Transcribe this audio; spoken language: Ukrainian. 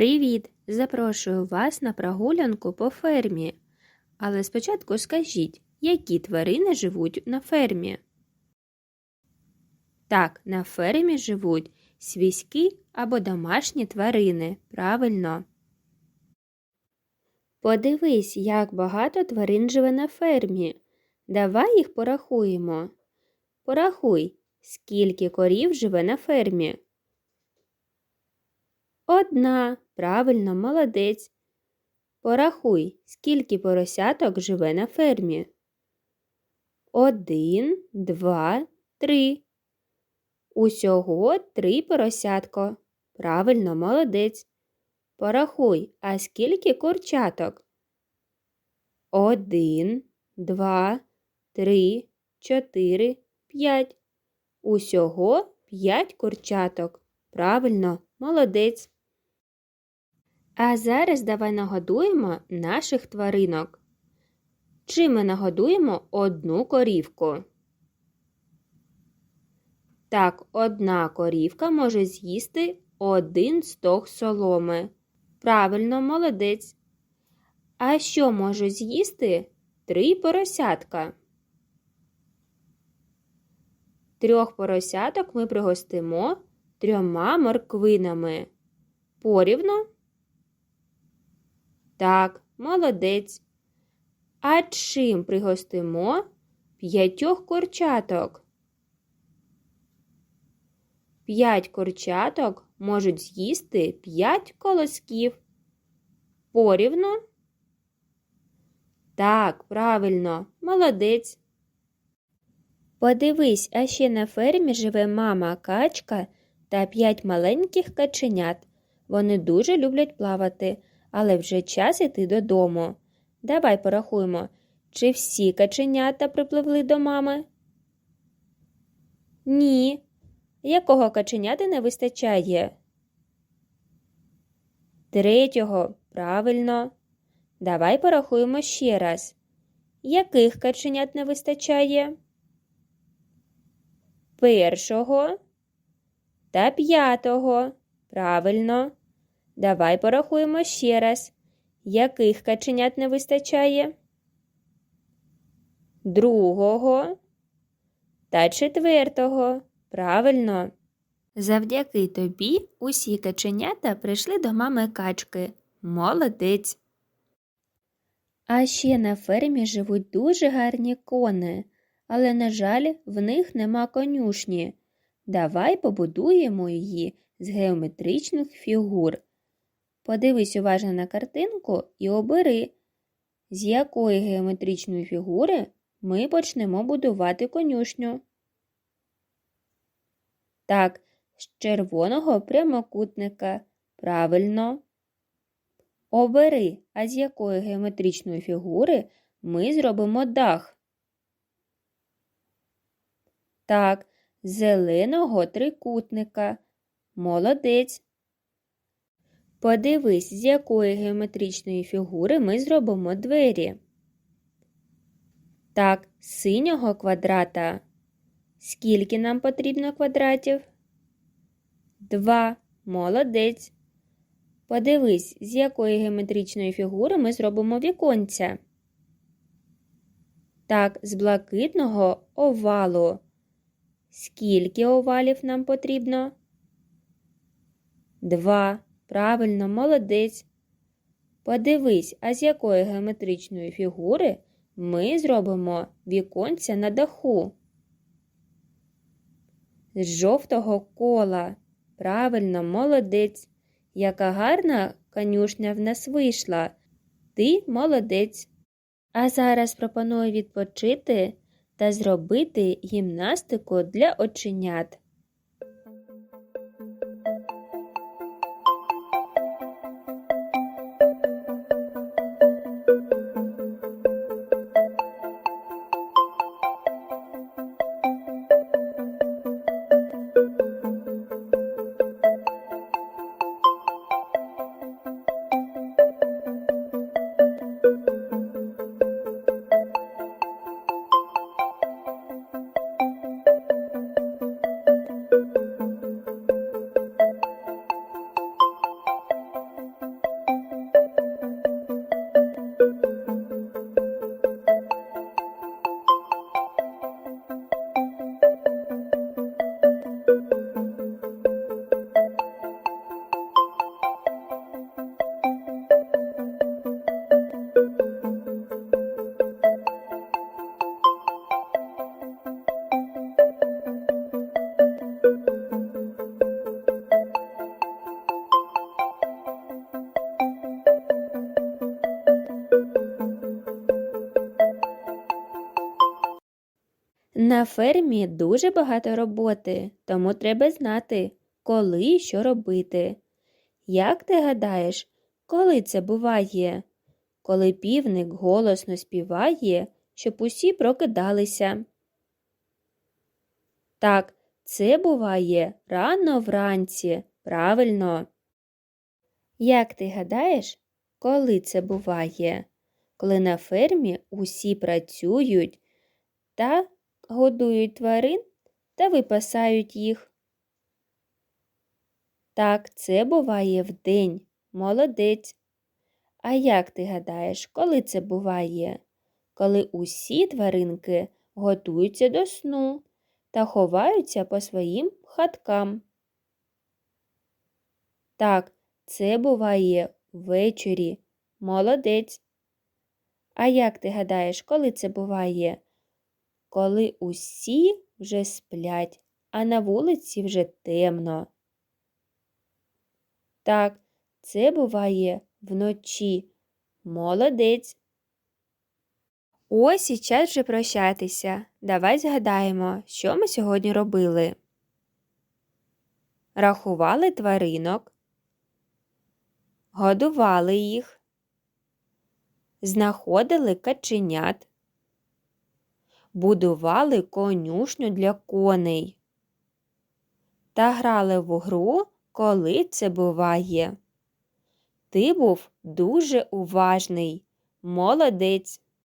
Привіт! Запрошую вас на прогулянку по фермі. Але спочатку скажіть, які тварини живуть на фермі? Так, на фермі живуть свійські або домашні тварини. Правильно. Подивись, як багато тварин живе на фермі. Давай їх порахуємо. Порахуй, скільки корів живе на фермі. Одна. Правильно, молодець. Порахуй, скільки поросяток живе на фермі. Один, два, три. Усього три поросятко. Правильно, молодець. Порахуй, а скільки курчаток? Один, два, три, чотири, п'ять. Усього п'ять курчаток. Правильно, молодець. А зараз давай нагодуємо наших тваринок. Чим ми нагодуємо одну корівку? Так, одна корівка може з'їсти один стог соломи. Правильно, молодець. А що може з'їсти три поросятка? Трьох поросяток ми пригостимо трьома морквинами. Порівно? Так, молодець. А чим пригостимо п'ятьох курчаток? П'ять курчаток можуть з'їсти п'ять колосків. Порівну? Так, правильно, молодець. Подивись, а ще на фермі живе мама качка та п'ять маленьких каченят. Вони дуже люблять плавати, але вже час іти додому. Давай порахуємо, чи всі каченята припливли до мами? Ні. Якого каченяти не вистачає? Третього, правильно. Давай порахуємо ще раз. Яких каченят не вистачає? Першого та п'ятого. Правильно. Давай порахуємо ще раз. Яких каченят не вистачає? Другого та четвертого. Правильно. Завдяки тобі усі каченята прийшли до мами качки. Молодець. А ще на фермі живуть дуже гарні кони, але, на жаль, в них нема конюшні. Давай побудуємо її з геометричних фігур. Подивись уважно на картинку і обери, з якої геометричної фігури ми почнемо будувати конюшню. Так, з червоного прямокутника. Правильно. Обери, а з якої геометричної фігури ми зробимо дах. Так, зеленого трикутника. Молодець. Подивись, з якої геометричної фігури ми зробимо двері. Так, з синього квадрата. Скільки нам потрібно квадратів? Два. Молодець. Подивись, з якої геометричної фігури ми зробимо віконця. Так, з блакитного овалу. Скільки овалів нам потрібно? Два. Правильно, молодець. Подивись, а з якої геометричної фігури ми зробимо віконця на даху. З жовтого кола. Правильно, молодець. Яка гарна конюшня в нас вийшла. Ти молодець. А зараз пропоную відпочити та зробити гімнастику для оченят. На фермі дуже багато роботи, тому треба знати, коли і що робити. Як ти гадаєш, коли це буває? Коли півник голосно співає, щоб усі прокидалися. Так, це буває рано вранці, правильно. Як ти гадаєш, коли це буває? Коли на фермі усі працюють та годують тварин та випасають їх. Так, це буває вдень. Молодець. А як ти гадаєш, коли це буває? Коли усі тваринки готуються до сну та ховаються по своїм хаткам. Так, це буває ввечері. Молодець. А як ти гадаєш, коли це буває? Коли усі вже сплять, а на вулиці вже темно. Так, це буває вночі. Молодець. Ось і час вже прощатися. Давай згадаємо, що ми сьогодні робили. Рахували тваринок, годували їх, знаходили каченят, будували конюшню для коней та грали в гру, коли це буває. Ти був дуже уважний, молодець.